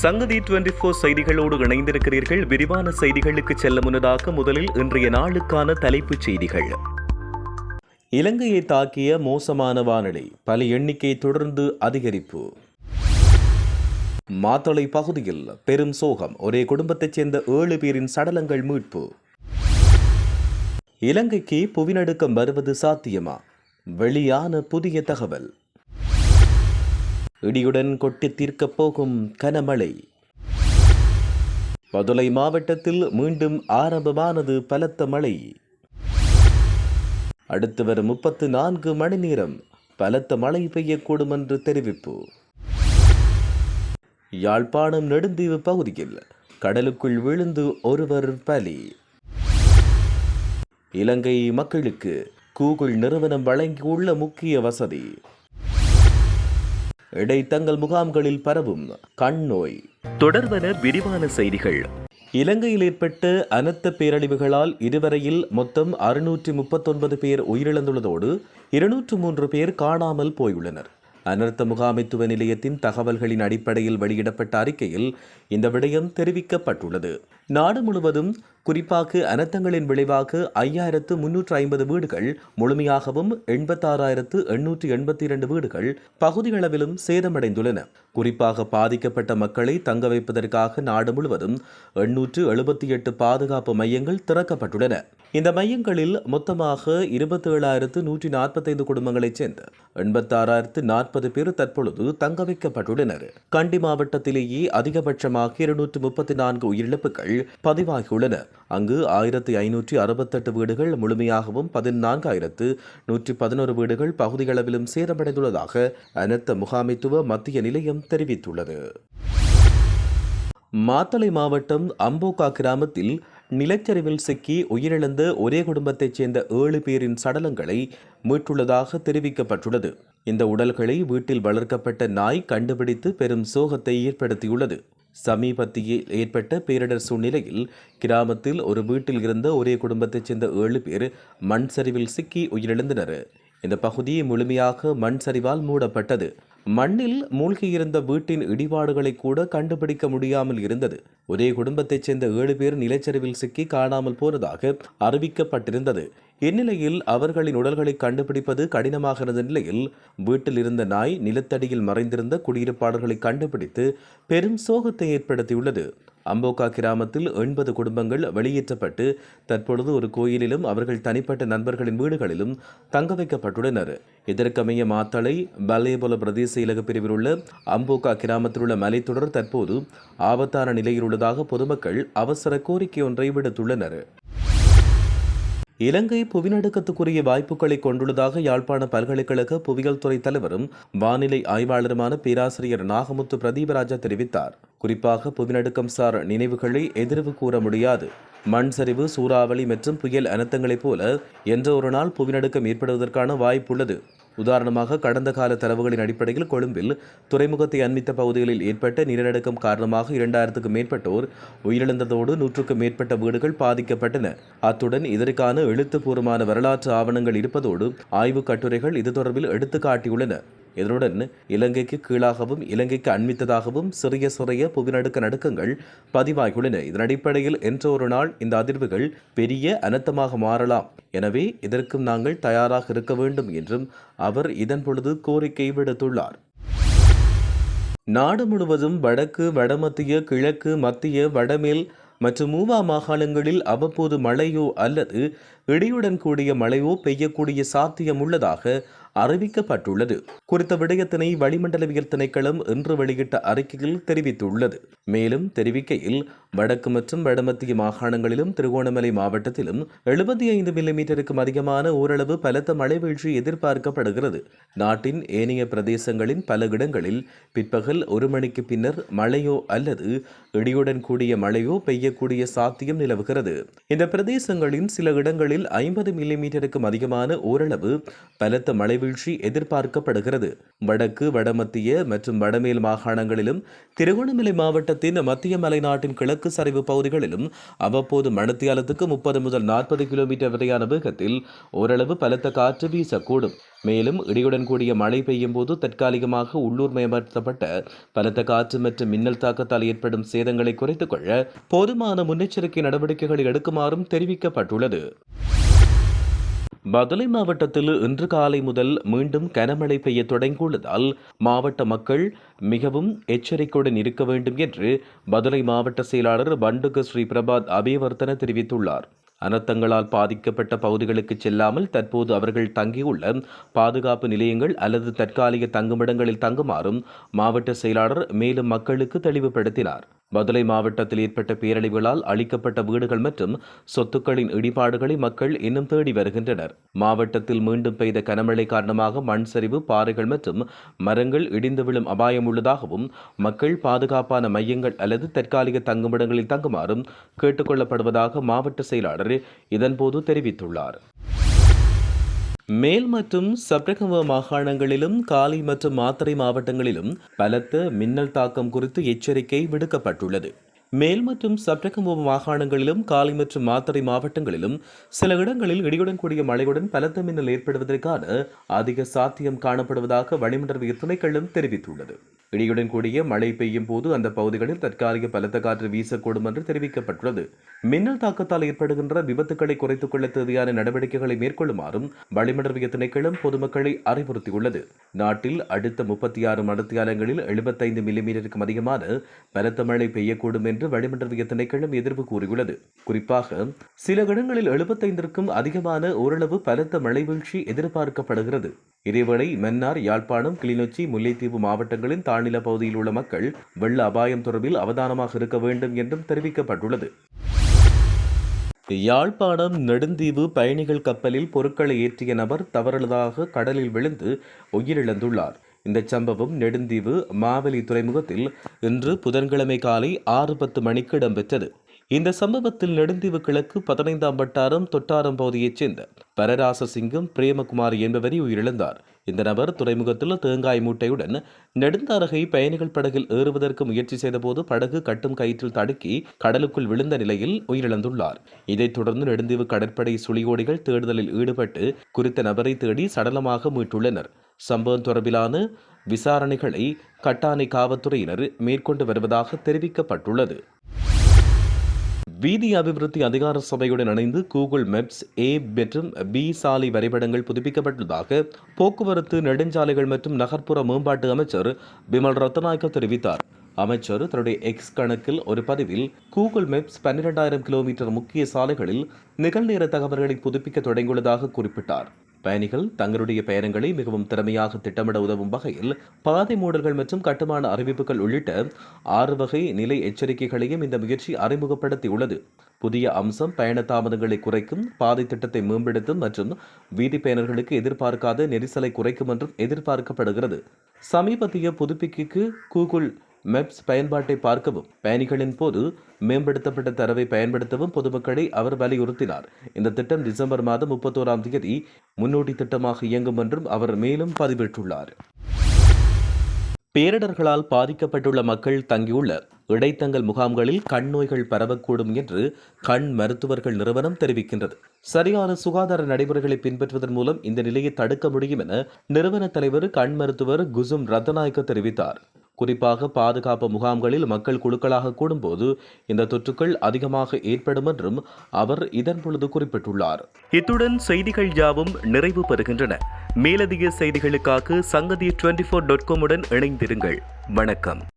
சங்கதி twenty four செய்திகளோடு இணைந்திருக்கிறீர்கள். விரிவான செய்திகளுக்கு செல்ல முன்னதாக முதலில் இன்றைய நாளுக்கான தலைப்புச் செய்திகள். இலங்கையை தாக்கிய மோசமான வானிலை பல எண்ணிக்கை தொடர்ந்து அதிகரிப்பு. மாத்தளை பகுதியில் பெரும் சோகம் ஒரே குடும்பத்தைச் சேர்ந்த ஏழு பேரின் சடலங்கள் மீட்பு. இலங்கைக்கு புவிநடுக்கம் வருவது சாத்தியமா? வெளியான புதிய தகவல். இடியுடன் கொட்டி தீர்க்கப் போகும் கனமழை. மதுரை மாவட்டத்தில் மீண்டும் ஆரம்பமானது பலத்த மழை. அடுத்து வரும் முப்பத்து நான்கு மணி நேரம் பலத்த மழை பெய்யக்கூடும் என்று தெரிவிப்பு. யாழ்ப்பாணம் நெடுந்தீவு பகுதியில் கடலுக்குள் விழுந்து ஒருவர் பலி. இலங்கை மக்களுக்கு கூகுள் நிறுவனம் வழங்கியுள்ள முக்கிய வசதி. இடைத்தங்கள் முகாம்களில் பரவும் கண் நோய் தொடர்வன விரிவான செய்திகள். இலங்கையில் ஏற்பட்ட அனர்த்த பேரழிவுகளால் இதுவரையில் மொத்தம் அறுநூற்றி முப்பத்தொன்பது பேர் உயிரிழந்துள்ளதோடு இருநூற்று மூன்று பேர் காணாமல் போயுள்ளனர். அனர்த்த முகாமைத்துவ நிலையத்தின் தகவல்களின் அடிப்படையில் வெளியிடப்பட்ட அறிக்கையில் இந்த விடயம் தெரிவிக்கப்பட்டுள்ளது. நாடு முழுவதும் குறிப்பாக அனர்த்தங்களின் விளைவாக ஐயாயிரத்து முன்னூற்று ஐம்பது வீடுகள் முழுமையாகவும் எண்பத்தாறாயிரத்து எண்ணூற்றி எண்பத்தி இரண்டு வீடுகள் பகுதியளவிலும் சேதமடைந்துள்ளன. குறிப்பாக பாதிக்கப்பட்ட மக்களை தங்க வைப்பதற்காக நாடு முழுவதும் எண்ணூற்று எழுபத்தி எட்டு பாதுகாப்பு மையங்கள் திறக்கப்பட்டுள்ளன. இந்த மையங்களில் மொத்தமாக இருபத்தி ஏழாயிரத்து நூற்றி நாற்பத்தைந்து குடும்பங்களைச் சேர்ந்த எண்பத்தாறாயிரத்து நாற்பது பேர் தற்பொழுது தங்க வைக்கப்பட்டுள்ளனர். கண்டி மாவட்டத்திலேயே அதிகபட்சமாக இருநூற்று முப்பத்தி நான்கு உயிரிழப்புகள் பதிவாகியுள்ளன. அங்கு ஆயிரத்தி ஐநூற்றி அறுபத்தெட்டு வீடுகள் முழுமையாகவும் பதினான்காயிரத்து நூற்றி பதினோரு வீடுகள் பகுதியளவிலும் சேதமடைந்துள்ளதாக அனர்த்த முகாமைத்துவ மத்திய நிலையம் தெரிவித்துள்ளது. மாத்தளை மாவட்டம் அம்போகா கிராமத்தில் நிலச்சரிவில் சிக்கி உயிரிழந்த ஒரே குடும்பத்தைச் சேர்ந்த ஏழு பேரின் சடலங்களை மீட்டுள்ளதாக தெரிவிக்கப்பட்டுள்ளது. இந்த உடல்களை வீட்டில் வளர்க்கப்பட்ட நாய் கண்டுபிடித்து பெரும் சோகத்தை ஏற்படுத்தியுள்ளது. சமீபத்தில் ஏற்பட்ட பேரிடர் சூழ்நிலையில் கிராமத்தில் ஒரு வீட்டில் இருந்த ஒரே குடும்பத்தைச் சேர்ந்த ஏழு பேர் மண் சரிவில் சிக்கி உயிரிழந்தனர். இந்த பகுதி முழுமையாக மண் சரிவால் மூடப்பட்டது. மண்ணில் மூழ்கியிருந்த வீட்டின் இடிபாடுகளை கூட கண்டுபிடிக்க முடியாமல் இருந்தது. ஒரே குடும்பத்தைச் சேர்ந்த ஏழு பேர் நிலச்சரிவில் சிக்கி காணாமல் போனதாக அறிவிக்கப்பட்டிருந்தது. இந்நிலையில் அவர்களின் உடல்களை கண்டுபிடிப்பது கடினமாக இருந்த நிலையில் வீட்டில் இருந்த நாய் நிலத்தடியில் மறைந்திருந்த குடியிருப்பாளர்களை கண்டுபிடித்து பெரும் சோகத்தை ஏற்படுத்தியுள்ளது. அம்போகா கிராமத்தில் எண்பது குடும்பங்கள் வெளியேற்றப்பட்டு தற்பொழுது ஒரு கோயிலிலும் அவர்கள் தனிப்பட்ட நண்பர்களின் வீடுகளிலும் தங்க வைக்கப்பட்டுள்ளனர். இதற்கமைய மாத்தளை பலேபோல பிரதேச இலக பிரிவில் உள்ள அம்போகா கிராமத்தில் உள்ள மலைத்தொடர் தற்போது ஆபத்தான நிலையில் உள்ளதாக பொதுமக்கள் அவசர கோரிக்கை ஒன்றை விடுத்துள்ளனர். இலங்கை புவிநடுக்கத்துக்குரிய வாய்ப்புகளை கொண்டுள்ளதாக யாழ்ப்பாண பல்கலைக்கழக புவியியல் துறை தலைவரும் வானிலை ஆய்வாளருமான பேராசிரியர் நாகமுத்து பிரதீபராஜா தெரிவித்தார். குறிப்பாக புவிநடுக்கம் சார் நினைவுகளை எதிர்வு கூற முடியாது. மண் சரிவு சூறாவளி மற்றும் புயல் அனர்த்தங்களைப் போல என்ற ஒரு நாள் புவிநடுக்கம் ஏற்படுவதற்கான வாய்ப்புள்ளது உதாரணமாக கடந்த கால தரவுகளின் அடிப்படையில் கொழும்பில் துறைமுகத்தை அண்மித்த பகுதிகளில் ஏற்பட்ட நிலநடுக்கம் காரணமாக இரண்டாயிரத்துக்கும் மேற்பட்டோர் உயிரிழந்ததோடு நூற்றுக்கும் மேற்பட்ட வீடுகள் பாதிக்கப்பட்டன. அத்துடன் இதற்கான எழுத்துப்பூர்வமான வரலாற்று ஆவணங்கள் இருப்பதோடு ஆய்வுக் கட்டுரைகள் இது தொடர்பில் எடுத்துக்காட்டியுள்ளன இதனுடன் இலங்கைக்கு கீழாகவும் இலங்கைக்கு அண்மித்ததாகவும் சிறிய சிறிய புவிநடுக்க நடுக்கங்கள் பதிவாகியுள்ளன. இதன் அடிப்படையில் என்ற ஒரு நாள் இந்த அதிர்வுகள் பெரிய அனர்த்தமாக மாறலாம். எனவே இதற்கும் நாங்கள் தயாராக இருக்க வேண்டும் என்றும் அவர் இதன் பொழுது கோரிக்கை விடுத்துள்ளார். நாடு முழுவதும் வடக்கு வடமத்திய கிழக்கு மத்திய வடமேல் மற்றும் மூவா மாகாணங்களில் அவ்வப்போது மழையோ அல்லது இடியுடன் கூடிய மழையோ பெய்யக்கூடிய சாத்தியம் உள்ளதாக அறிவிக்கப்பட்டுள்ளது. குறித்த விடயத்தினை வளிமண்டலவியல் திணைக்களம் இன்று வெளியிட்ட அறிக்கையில் தெரிவித்துள்ளது. மேலும் தெரிவிக்கையில் வடக்கு மற்றும் வடமத்திய மாகாணங்களிலும் திருகோணமலை மாவட்டத்திலும் எழுபத்தி ஐந்து மில்லிமீட்டருக்கும் அதிகமான ஓரளவு பலத்த மழை வீழ்ச்சி எதிர்பார்க்கப்படுகிறது. நாட்டின் ஏனைய பிரதேசங்களின் பல இடங்களில் பிற்பகல் ஒரு மணிக்கு பின்னர் மழையோ அல்லது இடியுடன் கூடிய மழையோ பெய்யக்கூடிய சாத்தியம் நிலவுகிறது. இந்த பிரதேசங்களின் சில இடங்களில் ஐம்பது மில்லிமீட்டருக்கும் அதிகமான ஓரளவு பலத்த மழை வீழ்ச்சி எதிர்பார்க்கப்படுகிறது. வடக்கு வடமத்திய மற்றும் வடமேல் மாகாணங்களிலும் திருகோணமலை மாவட்டத்தின் மத்திய மலைநாட்டின் கிழக்கு சரிவு பகுதிகளிலும் அவ்வப்போது மணத்தியாலத்துக்கு முப்பது முதல் நாற்பது கிலோமீட்டர் வரையான வேகத்தில் ஓரளவு பலத்த காற்று வீசக்கூடும். மேலும் இடியுடன் கூடிய மழை பெய்யும் போது தற்காலிகமாக உள்ளூர் மேம்படுத்தப்பட்ட பலத்த காற்று மற்றும் மின்னல் தாக்கத்தால் ஏற்படும் சேதங்களை குறைத்துக் கொள்ள போதுமான முன்னெச்சரிக்கை நடவடிக்கைகளை எடுக்குமாறும் தெரிவிக்கப்பட்டுள்ளது. மதுரை மாவட்டத்தில் இன்று காலை முதல் மீண்டும் கனமழை பெய்ய தொடங்கியுள்ளதால் மாவட்ட மக்கள் மிகவும் எச்சரிக்கையுடன் இருக்க வேண்டும் என்று மதுரை மாவட்ட செயலாளர் பண்டுக ஸ்ரீ பிரபாத் அபேவர்த்தன தெரிவித்துள்ளார். அனர்த்தங்களால் பாதிக்கப்பட்ட பகுதிகளுக்கு செல்லாமல் தற்போது அவர்கள் தங்கியுள்ள பாதுகாப்பு நிலையங்கள் அல்லது தற்காலிக தங்குமிடங்களில் தங்குமாறும் மாவட்ட செயலாளர் மேலும் மக்களுக்கு தெளிவுபடுத்தினார். மதுரை மாவட்டத்தில் ஏற்பட்ட பேரழிவுகளால் அளிக்கப்பட்ட வீடுகள் மற்றும் சொத்துக்களின் இடிபாடுகளை மக்கள் இன்னும் தேடி வருகின்றனர். மாவட்டத்தில் மீண்டும் பெய்த கனமழை காரணமாக மண் சரிவு பாறைகள் மற்றும் மரங்கள் இடிந்து விழும் அபாயம் உள்ளதாகவும் மக்கள் பாதுகாப்பான மையங்கள் அல்லது தற்காலிக தங்குமிடங்களில் தங்குமாறும் கேட்டுக்கொள்ளப்படுவதாக மாவட்ட செயலாளர் இதன்போது தெரிவித்துள்ளார். மேல் மற்றும் சப்ரகம மாகாணங்களிலும் காலி மற்றும் மாத்தறை மாவட்டங்களிலும் பலத்த மின்னல் தாக்கம் குறித்து எச்சரிக்கை விடுக்கப்பட்டுள்ளது. மேல் மற்றும் சப்ரகம மாகாணங்களிலும் காலி மற்றும் மாத்தறை மாவட்டங்களிலும் சில இடங்களில் இடியுடன் கூடிய மழையுடன் பலத்த மின்னல் ஏற்படுவதற்கான அதிக சாத்தியம் காணப்படுவதாக வளிமண்டல துணைக்களம் தெரிவித்துள்ளது. இடியுடன் கூடிய மழை பெய்யும் போது அந்த பகுதிகளில் தற்காலிக பலத்த காற்று வீசக்கூடும் என்று தெரிவிக்கப்பட்டுள்ளது. மின்னல் தாக்கத்தால் ஏற்படுகின்ற விபத்துக்களை குறைத்துக் கொள்ள தேவையான நடவடிக்கைகளை மேற்கொள்ளுமாறும் வளிமண்டல திணைக்களம் பொதுமக்களை அறிவுறுத்தியுள்ளது. நாட்டில் அடுத்த முப்பத்தி ஆறு மடத்தியாலங்களில் எழுபத்தைந்து மில்லிமீட்டருக்கும் அதிகமான பலத்த மழை பெய்யக்கூடும் என்று வளிமண்டல திணைக்களம் எதிர்ப்பு கூறியுள்ளது. குறிப்பாக சில இடங்களில் எழுபத்தைந்திற்கும் அதிகமான ஓரளவு பலத்த மழை வீழ்ச்சி எதிர்பார்க்கப்படுகிறது. இதேவேளை மன்னார் யாழ்ப்பாணம் கிளிநொச்சி முல்லைத்தீவு மாவட்டங்களின் தாழ்நில பகுதியில் உள்ள மக்கள் வெள்ள அபாயம் தொடர்பில் அவதானமாக இருக்க வேண்டும் என்றும் தெரிவிக்கப்பட்டுள்ளது. யாழ்ப்பாணம் நெடுந்தீவு பயணிகள் கப்பலில் பொருட்களை ஏற்றிய நபர் தவறுதலாக கடலில் விழுந்து உயிரிழந்துள்ளார். இந்த சம்பவம் நெடுந்தீவு மாவெளி துறைமுகத்தில் இன்று புதன்கிழமை காலை ஆறு பத்து மணிக்கு இடம்பெற்றது. இந்த சம்பவத்தில் நெடுந்தீவு கிழக்கு பதினைந்தாம் வட்டாரம் தொட்டாரம் பகுதியைச் சேர்ந்த பரராச சிங்கம் பிரேமகுமார் என்பவரை உயிரிழந்தார். இந்த நபர் துறைமுகத்தில் தேங்காய் மூட்டையுடன் நெடுந்தாரகை பயணிகள் படகில் ஏறுவதற்கு முயற்சி செய்தபோது படகு கட்டும் கயிற்றில் தடுக்கி கடலுக்குள் விழுந்த நிலையில் உயிரிழந்துள்ளார். இதைத் தொடர்ந்து நெடுந்தீவு கடற்படை சுழியோடிகள் தேடுதலில் ஈடுபட்டு குறித்த நபரை தேடி சடலமாக மீட்டுள்ளனர். சம்பவம் தொடர்பிலான விசாரணைகளை கட்டானை காவல்துறையினர் மேற்கொண்டு வருவதாக தெரிவிக்கப்பட்டுள்ளது. வீதி அபிவிருத்தி அதிகார சபையுடன் இணைந்து கூகுள் மேப்ஸ் ஏ மற்றும் பி சாலை வரைபடங்கள் புதுப்பிக்கப்பட்டுள்ளதாக போக்குவரத்து நெடுஞ்சாலைகள் மற்றும் நகர்ப்புற மேம்பாட்டு அமைச்சர் பிமல் ரத்நாயக்க தெரிவித்தார். அமைச்சர் தன்னுடைய எக்ஸ் கணக்கில் ஒரு பதிவில் கூகுள் மேப்ஸ் பன்னிரெண்டாயிரம் கிலோமீட்டர் முக்கிய சாலைகளில் நிகழ்நேர தகவல்களை புதுப்பிக்க தொடங்கியுள்ளதாக குறிப்பிட்டார். பயணிகள் தங்களுடைய பயணங்களை மிகவும் திறமையாக திட்டமிட உதவும் வகையில் பாதை மூடல்கள் மற்றும் கட்டுமான அறிவிப்புகள் உள்ளிட்ட ஆறு வகை நிலை எச்சரிக்கைகளையும் இந்த முயற்சி அறிமுகப்படுத்தியுள்ளது. புதிய அம்சம் பயண தாமதங்களை குறைக்கும் பாதை திட்டத்தை மேம்படுத்தும் மற்றும் வீதி பயணர்களுக்கு எதிர்பார்க்காத நெரிசலை குறைக்கும் என்றும் எதிர்பார்க்கப்படுகிறது. சமீபத்திய புதுப்பிக்கு கூகுள் மெப்ஸ் பயன்பாட்டை பார்க்கவும். பயணிகளின் போது மேம்படுத்தப்பட்ட தரவை பயன்படுத்தவும் பொதுமக்களை அவர் வலியுறுத்தினார். இந்த திட்டம் டிசம்பர் மாதம் முப்பத்தோராம் தேதி முன்னோடி திட்டமாக இயங்கும் என்றும் அவர் மேலும் பதிவிட்டுள்ளார். பேரிடர்களால் பாதிக்கப்பட்டுள்ள மக்கள் தங்கியுள்ள இடைத்தங்கல் முகாம்களில் கண் நோய்கள் பரவக்கூடும் என்று கண் மருத்துவர்கள் நிறுவனம் தெரிவிக்கின்றது. சரியான சுகாதார நடைமுறைகளை பின்பற்றுவதன் மூலம் இந்த நிலையை தடுக்க முடியும் என நிறுவன தலைவர் கண் மருத்துவர் குசும் ரத்தநாயக்க தெரிவித்தார். குறிப்பாக பாதுகாப்பு முகாம்களில் மக்கள் குழுக்களாக கூடும்போது இந்த தொற்றுக்கள் அதிகமாக ஏற்படும் என்றும் அவர் இதன் பொழுது குறிப்பிட்டுள்ளார். இத்துடன் செய்திகள் யாவும் நிறைவு பெறுகின்றன. மேலதிக செய்திகளுக்காக சங்கதி டுவெண்டி ஃபோர் டாட் காமுடன் இணைந்திருங்கள். வணக்கம்.